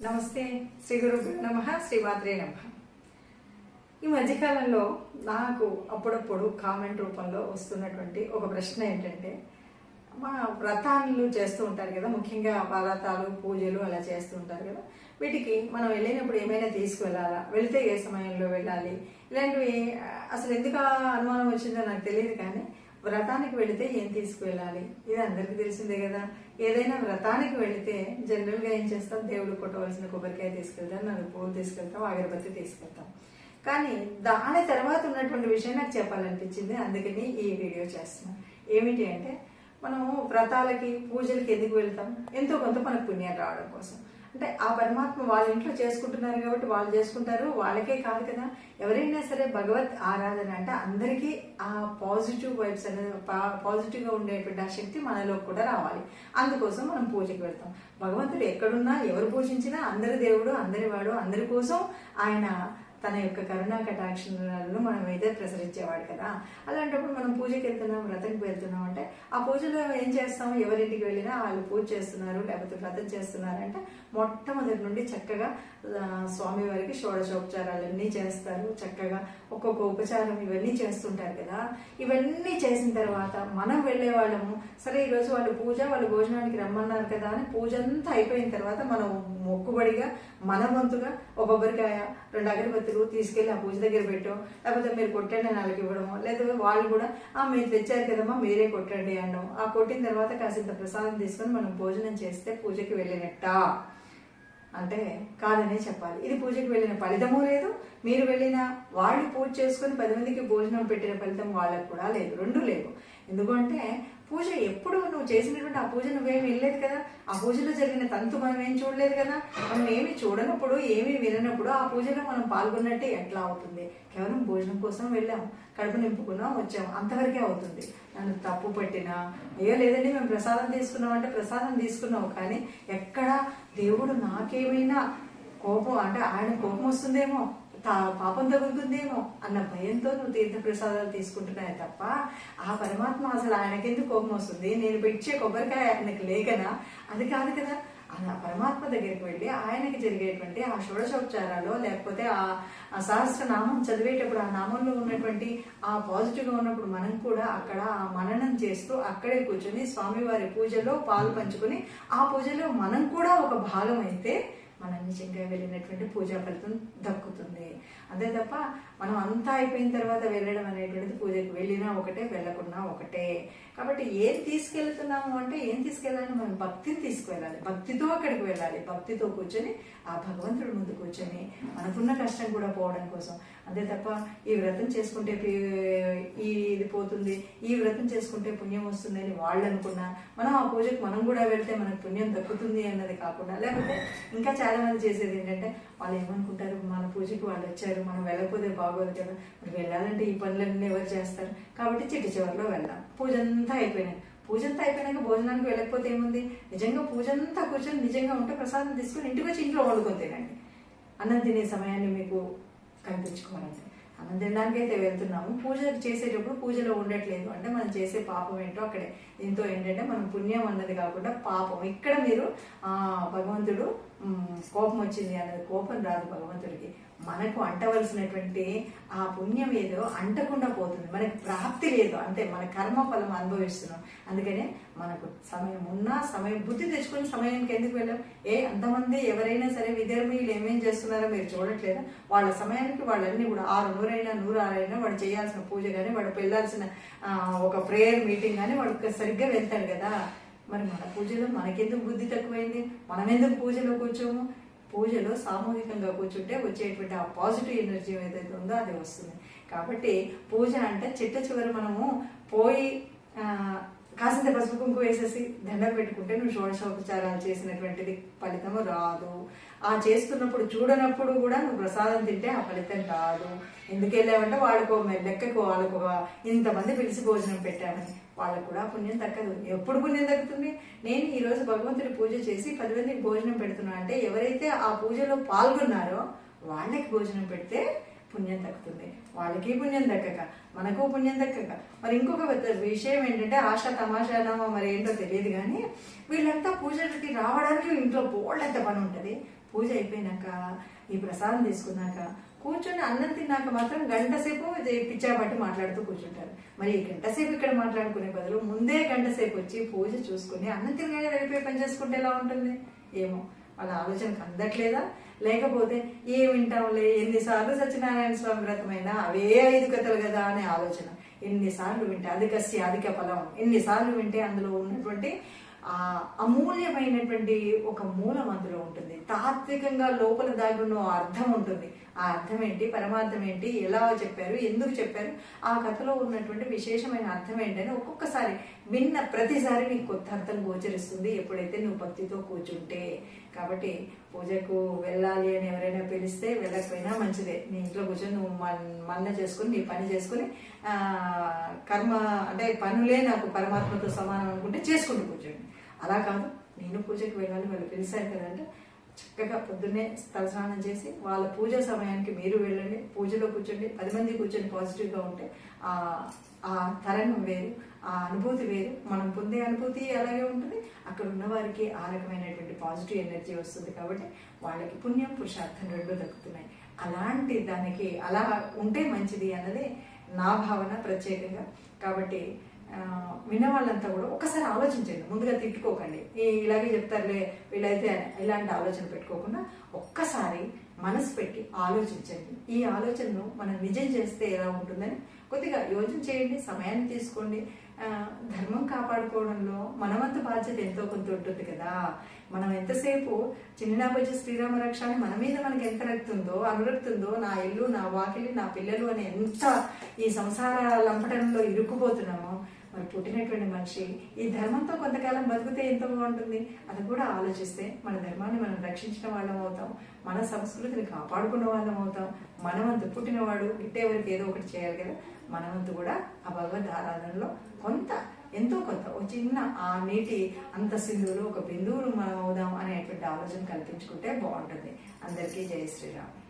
నమస్తే శ్రీ గురు నమ శ్రీమాత్రే నమ. ఈ మధ్యకాలంలో నాకు అప్పుడప్పుడు కామెంట్ రూపంలో వస్తున్నటువంటి ఒక ప్రశ్న ఏంటంటే మా వ్రతాలు చేస్తూ ఉంటారు కదా ముఖ్యంగా వ్రతాలు పూజలు అలా చేస్తూ ఉంటారు కదా వీటికి మనం వెళ్ళినప్పుడు ఏమైనా తీసుకువెళ్ళాలా? వెళితే ఏ సమయంలో వెళ్ళాలి? ఇలాంటివి అసలు ఎందుకు అనుమానం వచ్చిందో నాకు తెలియదు కానీ వ్రతానికి వెళితే ఏం తీసుకువెళ్ళాలి? ఇది అందరికీ తెలిసిందే కదా. ఏదైనా వ్రతానికి వెళితే జనరల్గా ఏం చేస్తాం? దేవుడు కొట్టవలసిన కొబ్బరికాయ తీసుకెళ్తాం నాకు పూలు తీసుకెళ్తాం అగరబత్తి తీసుకెళ్తాం. కానీ దాని తర్వాత ఉన్నటువంటి విషయం నాకు చెప్పాలనిపించింది. అందుకని ఈ వీడియో చేస్తున్నాను ఏమిటి అంటే మనము వ్రతాలకి పూజలకి ఎందుకు వెళ్తాం? ఎంతో కొంత మనకు పుణ్యం రావడం కోసం. అంటే ఆ పరమాత్మ వాళ్ళ ఇంట్లో చేసుకుంటున్నారు కాబట్టి వాళ్ళు చేసుకుంటారు వాళ్ళకే కాదు కదా. ఎవరైనా సరే భగవత్ ఆరాధన అంటే అందరికీ ఆ పాజిటివ్ వైబ్స్ అనేది పాజిటివ్గా ఉండేటువంటి ఆ శక్తి మనలో కూడా రావాలి. అందుకోసం మనం పూజకి వెళ్తాం. భగవంతుడు ఎక్కడున్నా ఎవరు పూజించినా అందరి దేవుడు అందరి వాడు అందరి కోసం ఆయన తన యొక్క కరుణా కటాక్షణాలను మనం అయితే ప్రసరించేవాడు కదా. అలాంటప్పుడు మనం పూజకి వెళ్తున్నాం వ్రతంకి వెళ్తున్నాం అంటే ఆ పూజలో ఏం చేస్తాం? ఎవరింటికి వెళ్ళినా వాళ్ళు పూజ చేస్తున్నారు లేకపోతే వ్రతం చేస్తున్నారు అంటే మొట్టమొదటి నుండి చక్కగా స్వామివారికి షోడశోపచారాలన్నీ చేస్తారు. చక్కగా ఒక్కొక్క ఉపచారం ఇవన్నీ చేస్తుంటారు కదా. ఇవన్నీ చేసిన తర్వాత మనం వెళ్ళే వాళ్ళము సరే ఈరోజు వాళ్ళు పూజ వాళ్ళు భోజనానికి రమ్మన్నారు కదా అని పూజ అంతా అయిపోయిన తర్వాత మనం మొక్కుబడిగా మన వంతుగా ఒక కొబ్బరికాయ రెండు అగరబత్తులు తీసుకెళ్ళి ఆ పూజ దగ్గర పెట్టడం లేకపోతే మీరు కొట్టండి అని వాళ్ళకి ఇవ్వడము లేకపోతే వాళ్ళు కూడా ఆ మీరు తెచ్చారు కదమ్మా మీరే కొట్టండి అనడం ఆ కొట్టిన తర్వాత కాసింత ప్రసాదం తీసుకొని మనం భోజనం చేస్తే పూజకి వెళ్ళినట్ట. అంటే కాదనే చెప్పాలి. ఇది పూజకి వెళ్ళిన ఫలితమూ లేదు మీరు వెళ్ళిన వాళ్ళు పూజ చేసుకుని పది మందికి భోజనం పెట్టిన ఫలితం వాళ్ళకు కూడా లేదు రెండు లేవు. ఎందుకంటే పూజ ఎప్పుడు నువ్వు చేసినటువంటి ఆ పూజ నువ్వేమి వెళ్ళలేదు కదా? ఆ పూజలో జరిగిన తంతు మనం ఏం చూడలేదు కదా? మనం ఏమి చూడనప్పుడు ఏమి విననప్పుడు ఆ పూజలో మనం పాల్గొన్నట్టే ఎట్లా అవుతుంది? కేవలం భోజనం కోసం వెళ్ళాం కడుపు నింపుకున్నాం వచ్చాము అంతవరకే అవుతుంది. నన్ను తప్పు పట్టినా? అయ్యో లేదండి మేము ప్రసాదం తీసుకున్నాం అంటే ప్రసాదం తీసుకున్నాము కానీ ఎక్కడ దేవుడు నాకేమైనా కోపం అంటే ఆయన కోపం వస్తుందేమో? తా- పాపం తగులుతుందేమో అన్న భయంతో నువ్వు తీర్థ ప్రసాదాలు తీసుకుంటున్నాయి తప్ప ఆ పరమాత్మ అసలు ఆయనకెందుకు కోపం వస్తుంది? నేను పెట్టే కొబ్బరికాయ ఆయనకి లేకనా? అది కాదు కదా. ఆ పరమాత్మ దగ్గరికి వెళ్ళి ఆయనకి జరిగేటువంటి ఆ షోడశోపచారాలు లేకపోతే ఆ ఆ సహస్ర నామం చదివేటప్పుడు ఆ నామంలో ఉన్నటువంటి ఆ పాజిటివ్గా ఉన్నప్పుడు మనం కూడా అక్కడ ఆ మననం చేస్తూ అక్కడే కూర్చొని స్వామివారి పూజలో పాలు పంచుకొని ఆ పూజలో మనం కూడా ఒక భాగం అయితే మనం నిజంగా వెళ్ళినటువంటి పూజా ఫలితం దక్కుతుంది. అంతే తప్ప మనం అంతా అయిపోయిన తర్వాత వెళ్ళడం అనేటువంటిది పూజకి వెళ్ళినా ఒకటే వెళ్ళకున్నా ఒకటే. కాబట్టి ఏం తీసుకెళ్తున్నాము అంటే ఏం తీసుకెళ్ళాలి? మనం భక్తిని తీసుకువెళ్ళాలి. భక్తితో అక్కడికి వెళ్ళాలి. భక్తితో కూర్చొని ఆ భగవంతుడి ముందు కూర్చొని మనకున్న కష్టం కూడా పోవడం కోసం. అంతే తప్ప ఈ వ్రతం చేసుకుంటే ఈ ఇది పోతుంది ఈ వ్రతం చేసుకుంటే పుణ్యం వస్తుంది అని వాళ్ళు అనుకున్నా మనం ఆ పూజకు మనం కూడా వెళ్తే మనకు పుణ్యం దక్కుతుంది అన్నది కాకుండా లేకపోతే ఇంకా చాలా మంది చేసేది ఏంటంటే వాళ్ళు ఏమనుకుంటారు? మన పూజకి వాళ్ళు వచ్చారు మనం వెళ్ళకపోతే బాగోదు కదా. మరి వెళ్ళాలంటే ఈ పనులన్నీ ఎవరు చేస్తారు? కాబట్టి చిట్టి చివరిలో వెళ్దాం. పూజ అంతా అయిపోయినాయి. పూజ అంతా అయిపోయినాక భోజనానికి వెళ్ళకపోతే ఏముంది? నిజంగా పూజ అంతా కూర్చొని నిజంగా ఉంటే ప్రసాదం తీసుకుని ఇంటికి వచ్చి ఇంట్లో వండుకొని తినండి. అన్నం తినే సమయాన్ని మీకు కల్పించుకోవాలంటే అన్నం తినడానికి అయితే వెళ్తున్నాము. పూజ చేసేటప్పుడు పూజలో ఉండట్లేదు అంటే మనం చేసే పాపం ఏంటో అక్కడే. దీంతో ఏంటంటే మనం పుణ్యం అన్నది కాకుండా పాపం. ఇక్కడ మీరు భగవంతుడు కోపం వచ్చింది అన్నది. కోపం రాదు భగవంతుడికి. మనకు అంటవలసినటువంటి ఆ పుణ్యం ఏదో అంటకుండా పోతుంది. మనకి ప్రాప్తి లేదు. అంతే మన కర్మ ఫలం అనుభవిస్తున్నాం. అందుకనే మనకు సమయం ఉన్నా సమయం బుద్ధి తెచ్చుకొని సమయానికి ఎందుకు వెళ్ళాం? ఏ అంతమంది ఎవరైనా సరే విధర్మీయులు ఏమేం చేస్తున్నారో మీరు చూడట్లేదా? వాళ్ళ సమయానికి వాళ్ళన్నీ కూడా ఆరు నూరైనా నూరు ఆరైనా వాడు చేయాల్సిన పూజ కానీ వాడు వెళ్ళాల్సిన ఒక ప్రేయర్ మీటింగ్ కానీ వాడు సరిగ్గా వెళ్తాడు కదా. మరి మన పూజలో మనకెందుకు బుద్ధి తక్కువైంది? మనం ఎందుకు పూజలో కూర్చోము? పూజలో సామూహికంగా కూర్చుంటే వచ్చేటువంటి ఆ పాజిటివ్ ఎనర్జీ ఏదైతే ఉందో అది వస్తుంది. కాబట్టి పూజ అంటే చిట్ట చివరి మనము పోయి కాసింత పసుపు కుంకుమ వేసేసి దండం పెట్టుకుంటే నువ్వు షోడశోపచారాలు చేసినటువంటిది ఫలితము రాదు. ఆ చేస్తున్నప్పుడు చూడనప్పుడు కూడా నువ్వు ప్రసాదం తింటే ఆ ఫలితం రాదు. ఎందుకు వెళ్ళావంటే వాళ్ళకు లెక్కకు వాళ్ళకు ఇంతమంది పిలిచి భోజనం పెట్టామని. వాళ్ళకు కూడా పుణ్యం దక్కదు. ఎప్పుడు పుణ్యం దక్కుతుంది? నేను ఈరోజు భగవంతుడి పూజ చేసి పది మందికి భోజనం పెడుతున్నా అంటే ఎవరైతే ఆ పూజలో పాల్గొన్నారో వాళ్ళకి భోజనం పెడితే పుణ్యం దక్కుతుంది. వాళ్ళకి పుణ్యం దక్కక మనకు పుణ్యం దక్కక. మరి ఇంకొక పెద్ద విషయం ఏంటంటే ఆశ తమాషానామా మరి ఏంటో తెలియదు కానీ వీళ్ళంతా పూజలకి రావడానికి ఇంట్లో బోల్డ్ ఎంత పని ఉంటుంది. పూజ అయిపోయినాక ఈ ప్రసాదం తీసుకున్నాక కూర్చొని అన్నం తిన్నాక మాత్రం గంటసేపు పిచ్చాపట్టి మాట్లాడుతూ కూర్చుంటారు. మరి ఈ గంటసేపు ఇక్కడ మాట్లాడుకునే బదులు ముందే గంటసేపు వచ్చి పూజ చూసుకుని అన్నం తినగానే వెళ్ళిపోయి పని చేసుకుంటే ఎలా ఉంటుంది? ఏమో. వాళ్ళ ఆలోచనకు అందట్లేదా? లేకపోతే ఏం వింటాంలే? ఎన్నిసార్లు సత్యనారాయణ స్వామి వ్రతమైనా అవే ఐదు కథలు కదా అనే ఆలోచన. ఎన్నిసార్లు వింటే అధికస్య అధిక ఫలం. ఎన్నిసార్లు వింటే అందులో ఉన్నటువంటి ఆ అమూల్యమైనటువంటి ఒక మూలం అందులో ఉంటుంది. తాత్వికంగా లోపల దాగున్న ఓ అర్థం ఉంటుంది. ఆ అర్థం ఏంటి? పరమార్థం ఏంటి? ఎలా చెప్పారు? ఎందుకు చెప్పారు? ఆ కథలో ఉన్నటువంటి విశేషమైన అర్థం ఏంటని ఒక్కొక్కసారి విన్న ప్రతిసారి నీకు కొత్త అర్థం గోచరిస్తుంది. ఎప్పుడైతే నువ్వు భక్తితో కూర్చుంటే కాబట్టి పూజకు వెళ్ళాలి అని ఎవరైనా పిలిస్తే వెళ్ళకపోయినా మంచిదే. నీ ఇంట్లో కూర్చొని నువ్వు మన్- మన్న చేసుకుని నీ పని చేసుకుని కర్మ అంటే పనులే నాకు పరమాత్మతో సమానం అనుకుంటే చేసుకుంటూ కూర్చోండి. అలా కాదు. నేను పూజకి వెళ్ళాలి వాళ్ళు పిలిచారు కదంటే చక్కగా పొద్దున్నే తలస్నానం చేసి వాళ్ళ పూజ సమయానికి మీరు వెళ్ళండి. పూజలో కూర్చోండి. పది మంది కూర్చొని పాజిటివ్గా ఉంటే ఆ ఆ తరంగం వేరు. ఆ అనుభూతి వేరు. మనం పొందే అనుభూతి అలాగే ఉంటుంది. అక్కడ ఉన్న వారికి ఆ రకమైనటువంటి పాజిటివ్ ఎనర్జీ వస్తుంది కాబట్టి వాళ్ళకి పుణ్యం పురుషార్థం రెండు దక్కుతున్నాయి. అలాంటి దానికి అలా ఉంటే మంచిది అన్నదే నా భావన ప్రత్యేకంగా. కాబట్టి ఆ, కూడా ఒకసారి ఆలోచించండి. ముందుగా తిట్టుకోకండి. ఇలాగే చెప్తారులే వీళ్ళైతే ఇలాంటి ఆలోచన పెట్టుకోకుండా ఒక్కసారి మనసు పెట్టి ఆలోచించండి. ఈ ఆలోచనను మనం నిజం చేస్తే ఎలా ఉంటుందని కొద్దిగా యోజన చేయండి సమయాన్ని తీసుకోండి. ధర్మం కాపాడుకోవడంలో మనవంత బాధ్యత ఎంతో కొంత ఉంటుంది కదా. మనం ఎంతసేపు చిన్ననాభజ శ్రీరామ రక్ష అని మన మీద మనకి ఎంత రక్తుందో అనురక్తుందో నా ఇల్లు నా వాకిలి నా పిల్లలు అని ఎంత ఈ సంసార లంపటంలో ఇరుక్కుపోతున్నామో మరి పుట్టినటువంటి మనిషి ఈ ధర్మంతో కొంతకాలం బతికితే ఎంత బాగుంటుంది? అది కూడా ఆలోచిస్తే మన ధర్మాన్ని మనం రక్షించిన వాళ్ళం అవుతాం మన సంస్కృతిని కాపాడుకున్న వాళ్ళం అవుతాం మనవంతు పుట్టినవాడు గిట్టేవరకు ఏదో ఒకటి చేయాలి కదా. మనవంతు కూడా ఆ భగవద్ ఆరాధనలో కొంత ఎంతో కొంత ఒక చిన్న ఆ నీటి అంత సింధువులో ఒక బిందువును మనం అవుదాం అనేటువంటి ఆలోచన కల్పించుకుంటే బాగుంటుంది. అందరికీ జయ శ్రీరామ్.